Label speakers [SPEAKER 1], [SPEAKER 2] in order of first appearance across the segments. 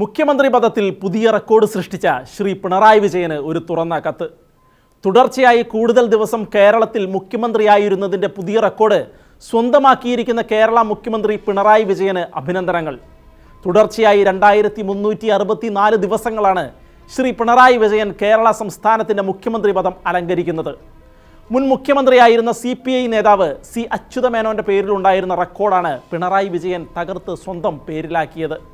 [SPEAKER 1] മുഖ്യമന്ത്രി പദത്തിൽ പുതിയ റെക്കോർഡ് സൃഷ്ടിച്ച ശ്രീ പിണറായി വിജയന് ഒരു തുറന്ന കത്ത്. തുടർച്ചയായി കൂടുതൽ ദിവസം കേരളത്തിൽ മുഖ്യമന്ത്രിയായിരുന്നതിന്റെ പുതിയ റെക്കോർഡ് സ്വന്തമാക്കിയിരിക്കുന്ന കേരള മുഖ്യമന്ത്രി പിണറായി വിജയന് അഭിനന്ദനങ്ങൾ. തുടർച്ചയായി രണ്ടായിരത്തി മുന്നൂറ്റി അറുപത്തി നാല് ദിവസങ്ങളാണ് ശ്രീ പിണറായി വിജയൻ കേരള സംസ്ഥാനത്തിന്റെ മുഖ്യമന്ത്രി പദം അലങ്കരിക്കുന്നത്. മുൻ മുഖ്യമന്ത്രിയായിരുന്ന സി പി ഐ നേതാവ് സി അച്യുതമേനോന്റെ പേരിലുണ്ടായിരുന്ന റെക്കോർഡാണ് പിണറായി വിജയൻ തകർത്ത് സ്വന്തം പേരിലാക്കിയത്.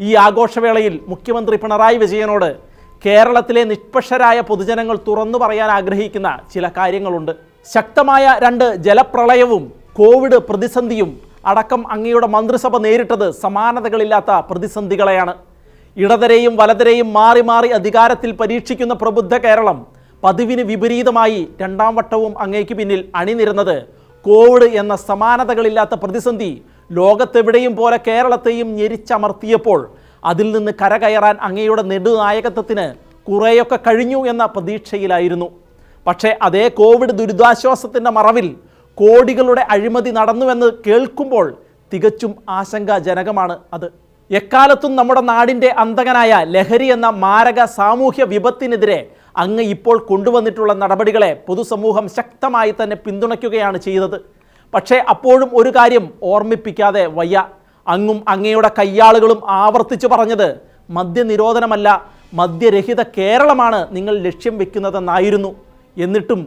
[SPEAKER 1] ഈ ആഘോഷവേളയിൽ മുഖ്യമന്ത്രി പിണറായി വിജയനോട് കേരളത്തിലെ നിഷ്പക്ഷരായ പൊതുജനങ്ങൾ തുറന്നു പറയാൻ ആഗ്രഹിക്കുന്ന ചില കാര്യങ്ങളുണ്ട്. ശക്തമായ രണ്ട് ജലപ്രളയവും കോവിഡ് പ്രതിസന്ധിയും അടക്കം അങ്ങയുടെ മന്ത്രിസഭ നേരിട്ടത് സമാനതകളില്ലാത്ത പ്രതിസന്ധികളെയാണ്. ഇടതരെയും വലതരെയും മാറി മാറി അധികാരത്തിൽ പരീക്ഷിക്കുന്ന പ്രബുദ്ധ കേരളം പതിവിന് വിപരീതമായി രണ്ടാം വട്ടവും അങ്ങേക്ക് പിന്നിൽ അണിനിരുന്നത് കോവിഡ് എന്ന സമാനതകളില്ലാത്ത പ്രതിസന്ധി ലോകത്തെവിടെയും പോലെ കേരളത്തെയും ഞെരിച്ചമർത്തിയപ്പോൾ അതിൽ നിന്ന് കരകയറാൻ അങ്ങയുടെ നെടുനായകത്വത്തിന് കുറേയൊക്കെ കഴിഞ്ഞു എന്ന പ്രതീക്ഷയിലായിരുന്നു. പക്ഷേ അതേ കോവിഡ് ദുരിതാശ്വാസത്തിന്റെ മറവിൽ കോടികളുടെ അഴിമതി നടന്നുവെന്ന് കേൾക്കുമ്പോൾ തികച്ചും ആശങ്കാജനകമാണ് അത്. എക്കാലത്തും നമ്മുടെ നാടിന്റെ അന്തകനായ ലഹരി എന്ന മാരക സാമൂഹ്യ വിപത്തിനെതിരെ അങ്ങ് ഇപ്പോൾ കൊണ്ടുവന്നിട്ടുള്ള നടപടികളെ പൊതുസമൂഹം ശക്തമായി തന്നെ പിന്തുണയ്ക്കുകയാണ് ചെയ്തത്. പക്ഷേ അപ്പോഴും ഒരു കാര്യം ഓർമ്മിപ്പിക്കാതെ വയ്യ. അങ്ങും അങ്ങയുടെ കയ്യാളുകളും ആവർത്തിച്ചു പറഞ്ഞത് മദ്യനിരോധനമല്ല മദ്യരഹിത കേരളമാണ് നിങ്ങൾ ലക്ഷ്യം വെക്കുന്നതെന്നായിരുന്നു. എന്നിട്ടും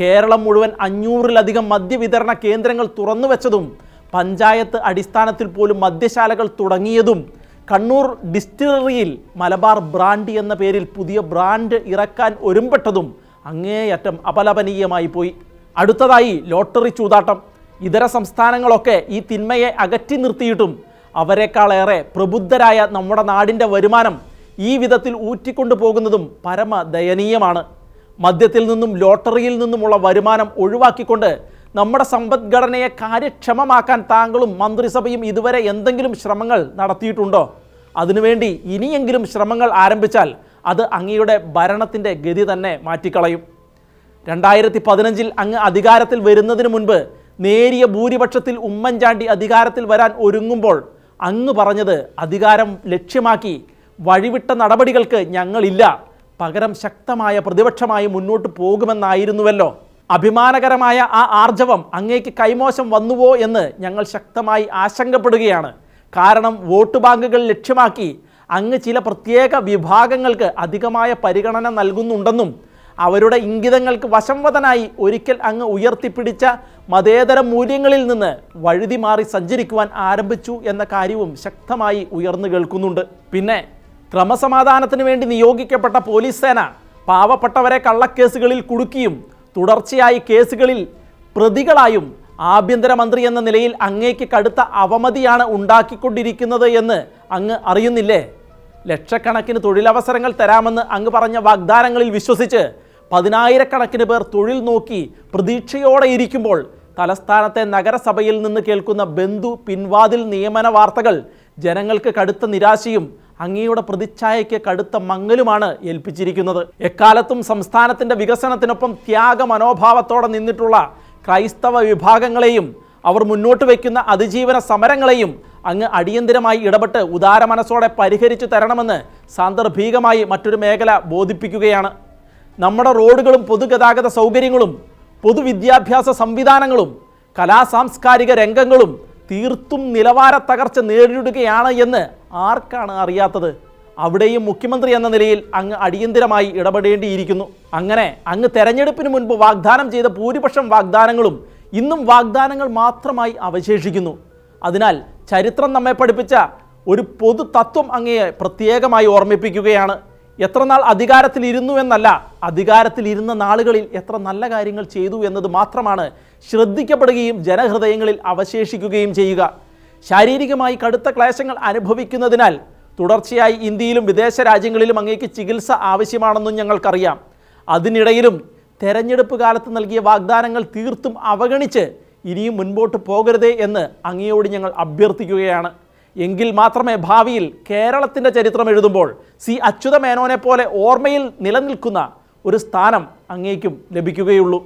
[SPEAKER 1] കേരളം മുഴുവൻ അഞ്ഞൂറിലധികം മദ്യവിതരണ കേന്ദ്രങ്ങൾ തുറന്നു വെച്ചതും പഞ്ചായത്ത് അടിസ്ഥാനത്തിൽ പോലും മദ്യശാലകൾ തുടങ്ങിയതും കണ്ണൂർ ഡിസ്റ്റിലറിയിൽ മലബാർ ബ്രാൻഡ് എന്ന പേരിൽ പുതിയ ബ്രാൻഡ് ഇറക്കാൻ ഒരുമ്പെട്ടതും അങ്ങേയറ്റം അപലപനീയമായി പോയി. അടുത്തതായി ലോട്ടറി ചൂതാട്ടം. ഇതര സംസ്ഥാനങ്ങളൊക്കെ ഈ തിന്മയെ അകറ്റി നിർത്തിയിട്ടും അവരെക്കാളേറെ പ്രബുദ്ധരായ നമ്മുടെ നാടിന്റെ വരുമാനം ഈ വിധത്തിൽ ഊറ്റിക്കൊണ്ടു പോകുന്നതും പരമ ദയനീയമാണ് മദ്യത്തിൽ നിന്നും ലോട്ടറിയിൽ നിന്നുമുള്ള വരുമാനം ഒഴിവാക്കിക്കൊണ്ട് നമ്മുടെ സമ്പദ്ഘടനയെ കാര്യക്ഷമമാക്കാൻ താങ്കളും മന്ത്രിസഭയും ഇതുവരെ എന്തെങ്കിലും ശ്രമങ്ങൾ നടത്തിയിട്ടുണ്ടോ? അതിനുവേണ്ടി ഇനിയെങ്കിലും ശ്രമങ്ങൾ ആരംഭിച്ചാൽ അത് അങ്ങയുടെ ഭരണത്തിന്റെ ഗതി തന്നെ മാറ്റിക്കളയും. രണ്ടായിരത്തി പതിനഞ്ചിൽ അങ്ങ് അധികാരത്തിൽ വരുന്നതിന് മുൻപ് നേരിയ ഭൂരിപക്ഷത്തിൽ ഉമ്മൻചാണ്ടി അധികാരത്തിൽ വരാൻ ഒരുങ്ങുമ്പോൾ അങ്ങ് പറഞ്ഞത് അധികാരം ലക്ഷ്യമാക്കി വഴിവിട്ട നടപടികൾക്ക് ഞങ്ങളില്ല. പകരം ശക്തമായ പ്രതിപക്ഷമായി മുന്നോട്ട് പോകുമെന്നായിരുന്നുവല്ലോ. അഭിമാനകരമായ ആ ആർജവം അങ്ങേക്ക് കൈമോശം വന്നുവോ എന്ന് ഞങ്ങൾ ശക്തമായി ആശങ്കപ്പെടുകയാണ്. കാരണം വോട്ട് ബാങ്കുകൾ ലക്ഷ്യമാക്കി അങ്ങ് ചില പ്രത്യേക വിഭാഗങ്ങൾക്ക് അധികമായ പരിഗണന നൽകുന്നുണ്ടെന്നും അവരുടെ ഇംഗിതങ്ങൾക്ക് വശംവദനായി ഒരിക്കൽ അങ്ങ് ഉയർത്തിപ്പിടിച്ച മതേതര മൂല്യങ്ങളിൽ നിന്ന് വഴുതി മാറി സഞ്ചരിക്കുവാൻ ആരംഭിച്ചു എന്ന കാര്യവും ശക്തമായി ഉയർന്നു കേൾക്കുന്നുണ്ട്. പിന്നെ ക്രമസമാധാനത്തിന് വേണ്ടി നിയോഗിക്കപ്പെട്ട പോലീസ് സേന പാവപ്പെട്ടവരെ കള്ളക്കേസുകളിൽ കുടുക്കിയും തുടർച്ചയായി കേസുകളിൽ പ്രതികളായും ആഭ്യന്തരമന്ത്രി എന്ന നിലയിൽ അങ്ങേക്ക് കടുത്ത അവമതിയാണ് ഉണ്ടാക്കിക്കൊണ്ടിരിക്കുന്നത് എന്ന് അങ്ങ് അറിയുന്നില്ലേ? ലക്ഷക്കണക്കിന് തൊഴിലവസരങ്ങൾ തരാമെന്ന് അങ്ങ് പറഞ്ഞ വാഗ്ദാനങ്ങളിൽ വിശ്വസിച്ച് പതിനായിരക്കണക്കിന് പേർ തൊഴിൽ നോക്കി പ്രതീക്ഷയോടെ ഇരിക്കുമ്പോൾ തലസ്ഥാനത്തെ നഗരസഭയിൽ നിന്ന് കേൾക്കുന്ന ബന്ധു പിൻവാതിൽ നിയമന വാർത്തകൾ ജനങ്ങൾക്ക് കടുത്ത നിരാശയും അങ്ങയുടെ പ്രതിച്ഛായയ്ക്ക് കടുത്ത മങ്ങലുമാണ് ഏൽപ്പിച്ചിരിക്കുന്നത്. എക്കാലത്തും സംസ്ഥാനത്തിന്റെ വികസനത്തിനൊപ്പം ത്യാഗ മനോഭാവത്തോടെ നിന്നിട്ടുള്ള ക്രൈസ്തവ വിഭാഗങ്ങളെയും അവർ മുന്നോട്ട് വയ്ക്കുന്ന അതിജീവന സമരങ്ങളെയും അങ്ങ് അടിയന്തിരമായി ഇടപെട്ട് ഉദാര മനസ്സോടെ പരിഹരിച്ചു തരണമെന്ന് സാന്ദർഭികമായി മറ്റൊരു മേഖല ബോധിപ്പിക്കുകയാണ്. നമ്മുടെ റോഡുകളും പൊതുഗതാഗത സൗകര്യങ്ങളും പൊതുവിദ്യാഭ്യാസ സംവിധാനങ്ങളും കലാസാംസ്കാരിക രംഗങ്ങളും തീർത്തും നിലവാര തകർച്ച നേരിടുകയാണ് എന്ന് ആർക്കാണ് അറിയാത്തത്? അവിടെയും മുഖ്യമന്ത്രി എന്ന നിലയിൽ അങ്ങ് അടിയന്തിരമായി ഇടപെടേണ്ടിയിരിക്കുന്നു. അങ്ങനെ അങ്ങ് തെരഞ്ഞെടുപ്പിന് മുൻപ് വാഗ്ദാനം ചെയ്ത ഭൂരിപക്ഷം വാഗ്ദാനങ്ങളും ഇന്നും വാഗ്ദാനങ്ങൾ മാത്രമായി അവശേഷിക്കുന്നു. അതിനാൽ ചരിത്രം നമ്മെ പഠിപ്പിച്ച ഒരു പൊതു തത്വം അങ്ങയെ പ്രത്യേകമായി ഓർമ്മിപ്പിക്കുകയാണ്. എത്ര നാൾ അധികാരത്തിൽ ഇരുന്നു എന്നല്ല അധികാരത്തിൽ ഇരുന്ന നാളുകളിൽ എത്ര നല്ല കാര്യങ്ങൾ ചെയ്തു എന്നത് മാത്രമാണ് ശ്രദ്ധിക്കപ്പെടുകയും ജനഹൃദയങ്ങളിൽ അവശേഷിക്കുകയും ചെയ്യുക. ശാരീരികമായി കടുത്ത ക്ലേശങ്ങൾ അനുഭവിക്കുന്നതിനാൽ തുടർച്ചയായി ഇന്ത്യയിലും വിദേശ രാജ്യങ്ങളിലും അങ്ങേക്ക് ചികിത്സ ആവശ്യമാണെന്നും ഞങ്ങൾക്കറിയാം. അതിനിടയിലും തെരഞ്ഞെടുപ്പ് കാലത്ത് നൽകിയ വാഗ്ദാനങ്ങൾ തീർത്തും അവഗണിച്ച് ഇനിയും മുൻപോട്ട് പോകരുതേ എന്ന് അങ്ങയോട് ഞങ്ങൾ അഭ്യർത്ഥിക്കുകയാണ്. എങ്കിൽ മാത്രമേ ഭാവിയിൽ കേരളത്തിന്റെ ചരിത്രം എഴുതുമ്പോൾ സി അച്യുത മേനോനെ പോലെ ഓർമ്മയിൽ നിലനിൽക്കുന്ന ഒരു സ്ഥാനം അങ്ങേക്കും ലഭിക്കുകയുള്ളൂ.